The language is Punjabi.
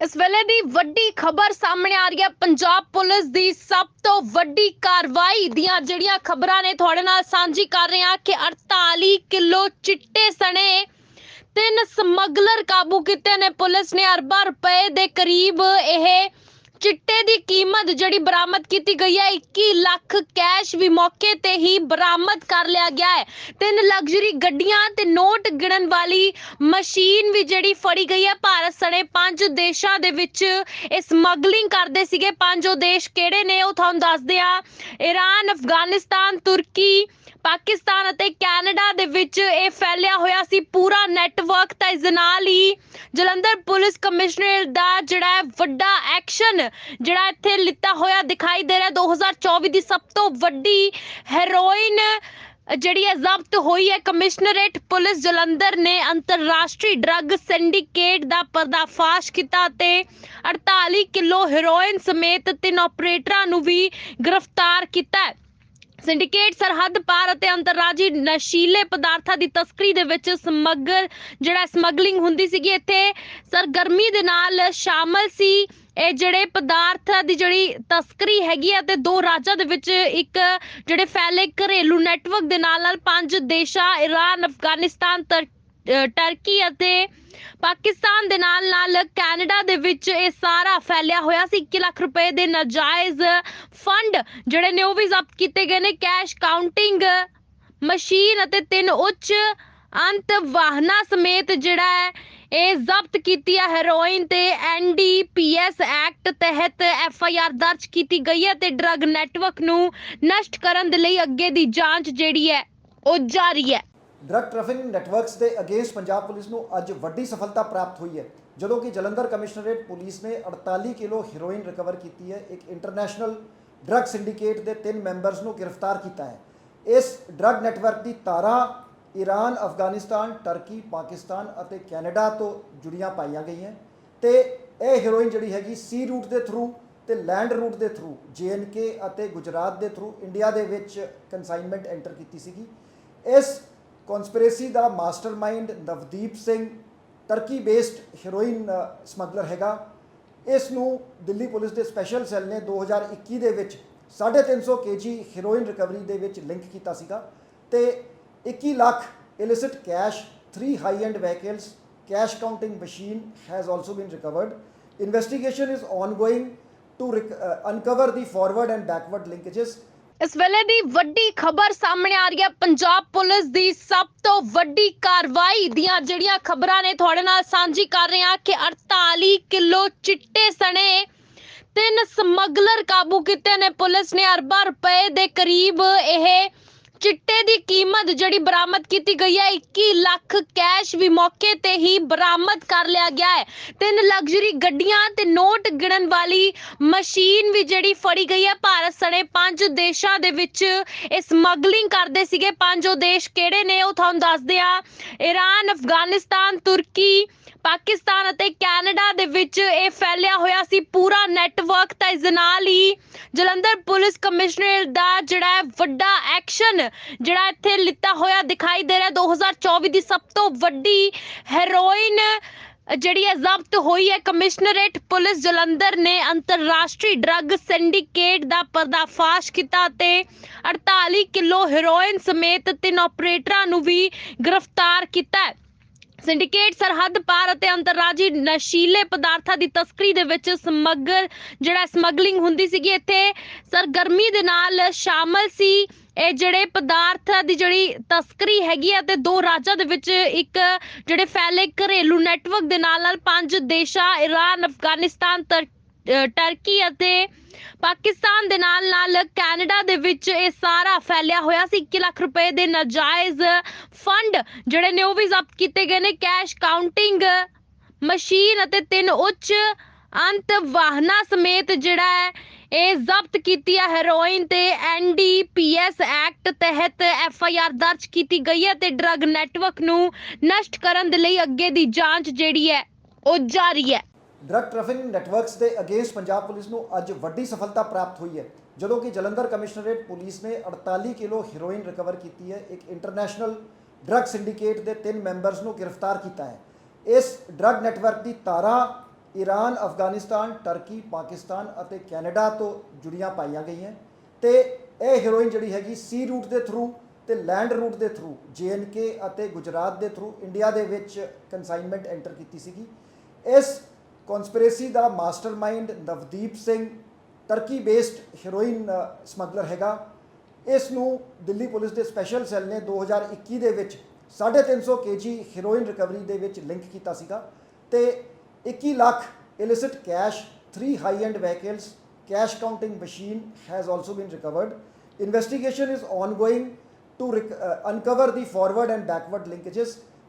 ਇਸ ਵੇਲੇ ਦੀ ਵੱਡੀ ਖਬਰ ਸਾਹਮਣੇ ਆ ਰਹੀ ਹੈ। ਪੰਜਾਬ ਪੁਲਿਸ ਦੀ ਸਭ ਤੋਂ ਵੱਡੀ ਕਾਰਵਾਈ ਦੀਆਂ ਜਿਹੜੀਆਂ ਖਬਰਾਂ ਨੇ ਤੁਹਾਡੇ ਨਾਲ ਸਾਂਝੀ ਕਰ ਰਹੇ ਹਾਂ ਕਿ 48 ਕਿਲੋ ਚਿੱਟੇ ਸਣੇ ਤਿੰਨ ਸਮਗਲਰ ਕਾਬੂ ਕੀਤੇ ਨੇ ਪੁਲਿਸ ਨੇ। ਅਰਬਾਂ ਰੁਪਏ ਦੇ ਕਰੀਬ ਇਹ ਚਿੱਟੇ ਦੀ ਕੀਮਤ ਜਿਹੜੀ ਬਰਾਮਦ ਕੀਤੀ ਗਈ ਹੈ 21 ਲੱਖ ਕੈਸ਼ ਵੀ ਮੌਕੇ ਤੇ ਹੀ ਬਰਾਮਦ ਕਰ ਲਿਆ ਗਿਆ ਹੈ। ਤਿੰਨ ਲਗਜ਼ਰੀ ਗੱਡੀਆਂ ਤੇ ਨੋਟ ਗਿਣਨ ਵਾਲੀ ਮਸ਼ੀਨ ਵੀ ਜਿਹੜੀ ਫੜੀ ਗਈ ਹੈ, ਭਾਰਤ ਸਣੇ ਪੰਜ ਦੇਸ਼ਾਂ ਦੇ ਵਿੱਚ ਇਹ ਸਮਗਲਿੰਗ ਕਰਦੇ ਸੀਗੇ। ਪੰਜ ਉਹ ਦੇਸ਼ ਕਿਹੜੇ ਨੇ ਉਹ ਤੁਹਾਨੂੰ ਦੱਸਦੇ ਆ ਈਰਾਨ ਅਫਗਾਨਿਸਤਾਨ, ਤੁਰਕੀ, ਪਾਕਿਸਤਾਨ ਅਤੇ ਕੈਨੇਡਾ ਦੇ ਵਿੱਚ ਇਹ ਫੈਲਿਆ ਹੋਇਆ ਸੀ ਪੂਰਾ ਨੈਟਵਰਕ। ਤਾਂ ਇਸ ਦੇ ਨਾਲ ਹੀ ਜਲੰਧਰ ਪੁਲਿਸ ਕਮਿਸ਼ਨਰ ਦਾ ਜਿਹੜਾ ਹੈ ਵੱਡਾ ਐਕਸ਼ਨ, ਜਿਹੜਾ ਇੱਥੇ ਲਿੱਤਾ ਹੋਇਆ ਦਿਖਾਈ ਦੇ ਰਿਹਾ 2024 ਦੀ ਸਭ ਤੋਂ ਵੱਡੀ ਹੈਰੋਇਨ ਜਿਹੜੀ ਹੈ ਜ਼ਬਤ ਹੋਈ ਹੈ। ਕਮਿਸ਼ਨਰੇਟ ਪੁਲਿਸ ਜਲੰਧਰ ਨੇ ਅੰਤਰਰਾਸ਼ਟਰੀ ਡਰੱਗ ਸਿੰਡੀਕੇਟ ਦਾ ਪਰਦਾਫਾਸ਼ ਕੀਤਾ ਤੇ 48 ਕਿਲੋ ਹੈਰੋਇਨ ਸਮੇਤ ਤਿੰਨ ਆਪਰੇਟਰਾਂ ਨੂੰ ਵੀ ਗ੍ਰਿਫਤਾਰ ਕੀਤਾ ਹੈ। ਸਿੰਡੀਕੇਟ ਸਰਹੱਦ ਪਾਰ ਅਤੇ ਅੰਤਰਰਾਜੀ ਨਸ਼ੀਲੇ ਪਦਾਰਥਾਂ ਦੀ ਤਸਕਰੀ ਦੇ ਵਿੱਚ ਸਮਗਰ, ਜਿਹੜਾ ਸਮਗਲਿੰਗ ਹੁੰਦੀ ਸੀਗੀ ਇੱਥੇ, ਸਰਗਰਮੀ ਦੇ ਨਾਲ ਸ਼ਾਮਲ ਸੀ ਇਹ ਜਿਹੜੇ ਪਦਾਰਥਾਂ ਦੀ ਜਿਹੜੀ ਤਸਕਰੀ ਹੈਗੀ ਹੈ ਤੇ ਦੋ ਰਾਜਾਂ ਦੇ ਵਿੱਚ ਇੱਕ ਜਿਹੜੇ ਫੈਲੇ ਘਰੇਲੂ ਨੈਟਵਰਕ ਦੇ ਨਾਲ ਨਾਲ ਪੰਜ ਦੇਸ਼ਾਂ ਈਰਾਨ ਅਫਗਾਨਿਸਤਾਨ, ਤਰ- ਟਰਕੀ ਅਤੇ ਪਾਕਿਸਤਾਨ ਦੇ ਨਾਲ ਨਾਲ ਕੈਨੇਡਾ ਦੇ ਵਿੱਚ ਇਹ ਸਾਰਾ ਫੈਲਿਆ ਹੋਇਆ ਸੀ। 1 ਲੱਖ ਰੁਪਏ ਦੇ ਨਾਜਾਇਜ਼ ਫੰਡ ਜਿਹੜੇ ਨੇ ਉਹ ਵੀ ਜ਼ਬਤ ਕੀਤੇ ਗਏ ਨੇ। ਕੈਸ਼ ਕਾਊਂਟਿੰਗ ਮਸ਼ੀਨ ਅਤੇ ਤਿੰਨ ਉੱਚ ਅੰਤ ਵਾਹਨਾਂ ਸਮੇਤ ਜਿਹੜਾ ਹੈ, ਇਹ ਜ਼ਬਤ ਕੀਤੀ ਹੈ ਹੈਰੋਇਨ ਤੇ ਐਨਡੀਪੀਐਸ ਐਕਟ ਤਹਿਤ ਐਫਆਈਆਰ ਦਰਜ ਕੀਤੀ ਗਈ ਹੈ ਤੇ ਡਰੱਗ ਨੈਟਵਰਕ ਨੂੰ ਨਸ਼ਟ ਕਰਨ ਦੇ ਲਈ ਅੱਗੇ ਦੀ ਜਾਂਚ ਜਿਹੜੀ ਹੈ, ਉਹ ਜਾਰੀ ਹੈ। ਡਰੱਗ ਟ੍ਰੈਫਿਕਿੰਗ ਨੈਟਵਰਕਸ ਦੇ ਅਗੇਂਸਟ ਪੰਜਾਬ ਪੁਲਿਸ ਨੂੰ ਅੱਜ ਵੱਡੀ ਸਫਲਤਾ ਪ੍ਰਾਪਤ ਹੋਈ ਹੈ, ਜਦੋਂ ਕਿ ਜਲੰਧਰ ਕਮਿਸ਼ਨਰੇਟ ਪੁਲਿਸ ਨੇ 48 ਕਿਲੋ ਹੀਰੋਇਨ ਰਿਕਵਰ ਕੀਤੀ ਹੈ। ਇੱਕ ਇੰਟਰਨੈਸ਼ਨਲ ਡਰੱਗ ਸਿੰਡੀਕੇਟ ਦੇ ਤਿੰਨ ਮੈਂਬਰਸ ਨੂੰ ਗ੍ਰਿਫਤਾਰ ਕੀਤਾ ਹੈ। ਇਸ ਡਰੱਗ ਨੈਟਵਰਕ ਦੀ ਤਾਰਾਂ ਈਰਾਨ ਅਫਗਾਨਿਸਤਾਨ ਟਰਕੀ ਪਾਕਿਸਤਾਨ ਅਤੇ ਕੈਨੇਡਾ ਤੋਂ ਜੁੜੀਆਂ ਪਾਈਆਂ ਗਈਆਂ ਤੇ ਇਹ ਹੀਰੋਇਨ ਜਿਹੜੀ ਹੈਗੀ ਸੀ ਰੂਟ ਦੇ ਥਰੂ ਤੇ ਲੈਂਡ ਰੂਟ ਦੇ ਥਰੂ ਕੇ ਅਤੇ ਗੁਜਰਾਤ ਦੇ ਥਰੂ ਇੰਡੀਆ ਦੇ ਵਿੱਚ ਕਨਸਾਈਨਮੈਂਟ ਐਂਟਰ ਕੀਤੀ ਸੀਗੀ। ਇਸ ਕਨਸਪੀਰੇਸੀ ਦਾ mastermind Navdeep Singh Turkey based heroin smuggler ਹੈਗਾ ਇਸ ਨੂੰ ਦਿੱਲੀ ਪੁਲਿਸ ਦੇ ਸਪੈਸ਼ਲ ਸੈੱਲ ਨੇ 2021 ਦੇ ਵਿੱਚ 350 ਕੇਜੀ ਹੀਰੋਇਨ ਰਿਕਵਰੀ ਦੇ ਵਿੱਚ ਲਿੰਕ ਕੀਤਾ ਸੀਗਾ ਤੇ 21 lakh illicit cash 3 high end vehicles cash counting machine has also been recovered investigation is ongoing to uncover the forward and backward linkages ਇਸ ਵੇਲੇ ਦੀ ਵੱਡੀ ਖਬਰ ਸਾਹਮਣੇ ਆ ਰਹੀ ਹੈ। ਪੰਜਾਬ ਪੁਲਿਸ ਦੀ ਸਭ ਤੋਂ ਵੱਡੀ ਕਾਰਵਾਈ ਦੀਆਂ ਜਿਹੜੀਆਂ ਖਬਰਾਂ ਨੇ ਤੁਹਾਡੇ ਨਾਲ ਸਾਂਝੀ ਕਰ ਰਹੇ ਹਾਂ ਕਿ 48 ਕਿਲੋ ਚਿੱਟੇ ਸਣੇ ਤਿੰਨ ਸਮਗਲਰ ਕਾਬੂ ਕੀਤੇ ਨੇ ਪੁਲਿਸ ਨੇ। ਅਰਬਾਂ ਰੁਪਏ ਦੇ ਕਰੀਬ ਇਹ ਚਿੱਟੇ ਦੀ ਕੀਮਤ ਜਿਹੜੀ ਬਰਾਮਦ ਕੀਤੀ ਗਈ ਹੈ 21 ਲੱਖ ਕੈਸ਼ ਵੀ ਮੌਕੇ ਤੇ ਹੀ ਬਰਾਮਦ ਕਰ ਲਿਆ ਗਿਆ ਹੈ। ਤਿੰਨ ਲਗਜ਼ਰੀ ਗੱਡੀਆਂ ਤੇ ਨੋਟ ਗਿਣਨ ਵਾਲੀ ਮਸ਼ੀਨ ਵੀ ਜਿਹੜੀ ਫੜੀ ਗਈ ਹੈ, ਭਾਰਤ ਸਣੇ ਪੰਜ ਦੇਸ਼ਾਂ ਦੇ ਵਿੱਚ ਇਹ ਸਮਗਲਿੰਗ ਕਰਦੇ ਸੀਗੇ। ਪੰਜ ਉਹ ਦੇਸ਼ ਕਿਹੜੇ ਨੇ ਉਹ ਤੁਹਾਨੂੰ ਦੱਸਦੇ ਆ ਈਰਾਨ ਅਫਗਾਨਿਸਤਾਨ, ਤੁਰਕੀ, ਪਾਕਿਸਤਾਨ ਅਤੇ ਕੈਨੇਡਾ ਦੇ ਵਿੱਚ ਇਹ ਫੈਲਿਆ ਹੋਇਆ ਸੀ ਪੂਰਾ ਨੈਟਵਰਕ। ਤਾਂ ਇਸ ਦੇ ਨਾਲ ਹੀ ਜਲੰਧਰ ਪੁਲਿਸ ਕਮਿਸ਼ਨਰ ਦਾ ਜਿਹੜਾ ਹੈ ਵੱਡਾ ਐਕਸ਼ਨ, ਜਿਹੜਾ ਇੱਥੇ ਲਿੱਤਾ ਹੋਇਆ ਦਿਖਾਈ ਦੇ ਰਿਹਾ 2024 ਦੀ ਸਭ ਤੋਂ ਵੱਡੀ ਹੈਰੋਇਨ ਜਿਹੜੀ ਹੈ ਜ਼ਬਤ ਹੋਈ ਹੈ। ਕਮਿਸ਼ਨਰੇਟ ਪੁਲਿਸ ਜਲੰਧਰ ਨੇ ਅੰਤਰਰਾਸ਼ਟਰੀ ਡਰੱਗ ਸਿੰਡੀਕੇਟ ਦਾ ਪਰਦਾਫਾਸ਼ ਕੀਤਾ ਤੇ 48 ਕਿਲੋ ਹੈਰੋਇਨ ਸਮੇਤ ਤਿੰਨ ਆਪਰੇਟਰਾਂ ਨੂੰ ਵੀ ਗ੍ਰਿਫਤਾਰ ਕੀਤਾ ਹੈ। ਸਿੰਡੀਕੇਟ ਸਰਹੱਦ ਪਾਰ ਅਤੇ ਅੰਤਰਰਾਜੀ ਨਸ਼ੀਲੇ ਪਦਾਰਥਾਂ ਦੀ ਤਸਕਰੀ ਦੇ ਵਿੱਚ ਸਮਗਰ, ਜਿਹੜਾ ਸਮਗਲਿੰਗ ਹੁੰਦੀ ਸੀਗੀ ਇੱਥੇ, ਸਰਗਰਮੀ ਦੇ ਨਾਲ ਸ਼ਾਮਲ ਸੀ ਇਹ ਜਿਹੜੇ ਪਦਾਰਥਾਂ ਦੀ ਜਿਹੜੀ ਤਸਕਰੀ ਹੈਗੀ ਹੈ ਤੇ ਦੋ ਰਾਜਾਂ ਦੇ ਵਿੱਚ ਇੱਕ ਜਿਹੜੇ ਫੈਲੇ ਘਰੇਲੂ ਨੈਟਵਰਕ ਦੇ ਨਾਲ ਨਾਲ ਪੰਜ ਦੇਸ਼ਾਂ ਈਰਾਨ ਅਫਗਾਨਿਸਤਾਨ, ਤਰ- ਟਰਕੀ ਅਤੇ ਪਾਕਿਸਤਾਨ ਦੇ ਨਾਲ ਨਾਲ ਕੈਨੇਡਾ ਦੇ ਵਿੱਚ ਇਹ ਸਾਰਾ ਫੈਲਿਆ ਹੋਇਆ ਸੀ। 1 ਲੱਖ ਰੁਪਏ ਦੇ ਨਾਜਾਇਜ਼ ਫੰਡ ਜਿਹੜੇ ਨੇ ਉਹ ਵੀ ਜ਼ਬਤ ਕੀਤੇ ਗਏ ਨੇ। ਕੈਸ਼ ਕਾਊਂਟਿੰਗ ਮਸ਼ੀਨ ਅਤੇ ਤਿੰਨ ਉੱਚ ਅੰਤ ਵਾਹਨਾਂ ਸਮੇਤ ਜਿਹੜਾ ਹੈ, ਇਹ ਜ਼ਬਤ ਕੀਤੀ ਹੈ ਹੈਰੋਇਨ ਤੇ ਐਨਡੀਪੀਐਸ ਐਕਟ ਤਹਿਤ ਐਫਆਈਆਰ ਦਰਜ ਕੀਤੀ ਗਈ ਹੈ ਤੇ ਡਰੱਗ ਨੈਟਵਰਕ ਨੂੰ ਨਸ਼ਟ ਕਰਨ ਦੇ ਲਈ ਅੱਗੇ ਦੀ ਜਾਂਚ ਜਿਹੜੀ ਹੈ, ਉਹ ਜਾਰੀ ਹੈ। ਡਰੱਗ ਟ੍ਰੈਫਿਕਿੰਗ ਨੈਟਵਰਕਸ ਦੇ ਅਗੇਂਸਟ ਪੰਜਾਬ ਪੁਲਿਸ ਨੂੰ ਅੱਜ ਵੱਡੀ ਸਫਲਤਾ ਪ੍ਰਾਪਤ ਹੋਈ ਹੈ, ਜਦੋਂ ਕਿ ਜਲੰਧਰ ਕਮਿਸ਼ਨਰੇਟ ਪੁਲਿਸ ਨੇ 48 ਕਿਲੋ ਹੀਰੋਇਨ ਰਿਕਵਰ ਕੀਤੀ ਹੈ। ਇੱਕ ਇੰਟਰਨੈਸ਼ਨਲ ਡਰੱਗ ਸਿੰਡੀਕੇਟ ਦੇ ਤਿੰਨ ਮੈਂਬਰਸ ਨੂੰ ਗ੍ਰਿਫਤਾਰ ਕੀਤਾ ਹੈ। ਇਸ ਡਰੱਗ ਨੈਟਵਰਕ ਦੀ ਤਾਰਾਂ ਈਰਾਨ ਅਫਗਾਨਿਸਤਾਨ ਟਰਕੀ ਪਾਕਿਸਤਾਨ ਅਤੇ ਕੈਨੇਡਾ ਤੋਂ ਜੁੜੀਆਂ ਪਾਈਆਂ ਗਈਆਂ ਤੇ ਇਹ ਹੀਰੋਇਨ ਜਿਹੜੀ ਹੈਗੀ ਸੀ ਰੂਟ ਦੇ ਥਰੂ ਤੇ ਲੈਂਡ ਰੂਟ ਦੇ ਥਰੂ ਕੇ ਅਤੇ ਗੁਜਰਾਤ ਦੇ ਥਰੂ ਇੰਡੀਆ ਦੇ ਵਿੱਚ ਕਨਸਾਈਨਮੈਂਟ ਐਂਟਰ ਕੀਤੀ ਸੀਗੀ। ਇਸ ਕਨਸਪੀਰੇਸੀ ਦਾ mastermind Navdeep Singh Turkey based heroin smuggler ਹੈਗਾ ਇਸ ਨੂੰ ਦਿੱਲੀ ਪੁਲਿਸ ਦੇ ਸਪੈਸ਼ਲ ਸੈੱਲ ਨੇ 2021 ਦੇ ਵਿੱਚ 350 ਕੇਜੀ ਹੀਰੋਇਨ ਰਿਕਵਰੀ ਦੇ ਵਿੱਚ ਲਿੰਕ ਕੀਤਾ ਸੀਗਾ ਤੇ 21 lakh illicit cash 3 high end vehicles cash counting machine has also been recovered investigation is ongoing to uncover the forward and backward linkages